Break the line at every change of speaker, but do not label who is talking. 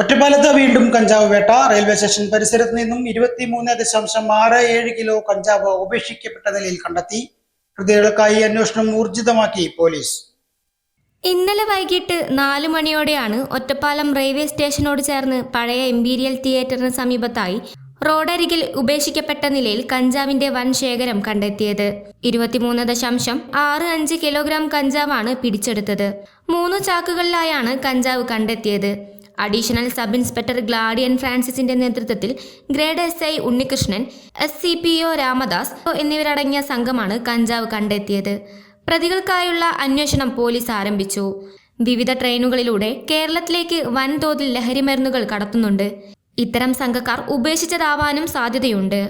ഒറ്റപ്പാലത്ത് വീണ്ടും കഞ്ചാവ് വേട്ട. റെയിൽവേ സ്റ്റേഷൻ പരിസരത്ത് നിന്നും ഇരുപത്തിമൂന്ന് ദശാംശം ആറ് ഏഴ് കിലോ കഞ്ചാവ് ഉപേക്ഷിക്കപ്പെട്ട നിലയിൽ കണ്ടെത്തി. പ്രതികൾക്കായി അന്വേഷണം ഊർജിതമാക്കി പോലീസ്.
ഇന്നലെ വൈകിട്ട് നാല് മണിയോടെയാണ് ഒറ്റപ്പാലം റെയിൽവേ സ്റ്റേഷനോട് ചേർന്ന് പഴയ എംപീരിയൽ തിയേറ്ററിന് സമീപത്തായി റോഡരികിൽ ഉപേക്ഷിക്കപ്പെട്ട നിലയിൽ കഞ്ചാവിന്റെ വൻ ശേഖരം കണ്ടെത്തിയത്. ഇരുപത്തിമൂന്ന് ദശാംശം ആറ് അഞ്ച് കിലോഗ്രാം കഞ്ചാവാണ് പിടിച്ചെടുത്തത്. മൂന്ന് ചാക്കുകളിലായാണ് കഞ്ചാവ് കണ്ടെത്തിയത്. അഡീഷണൽ സബ് ഇൻസ്പെക്ടർ ഗ്ലാഡിയൻ ഫ്രാൻസിസിന്റെ നേതൃത്വത്തിൽ grade S I Unnikrishnan S C P O Ramadas എന്നിവരടങ്ങിയ സംഘമാണ് കഞ്ചാവ് കണ്ടെത്തിയത്. പ്രതികൾക്കായുള്ള അന്വേഷണം പോലീസ് ആരംഭിച്ചു. വിവിധ ട്രെയിനുകളിലൂടെ കേരളത്തിലേക്ക് വൻതോതിൽ ലഹരിമരുന്നുകൾ കടത്തുന്നുണ്ട്. ഇത്തരം സംഘക്കാർ ഉപേക്ഷിച്ചതാവാനും സാധ്യതയുണ്ട്.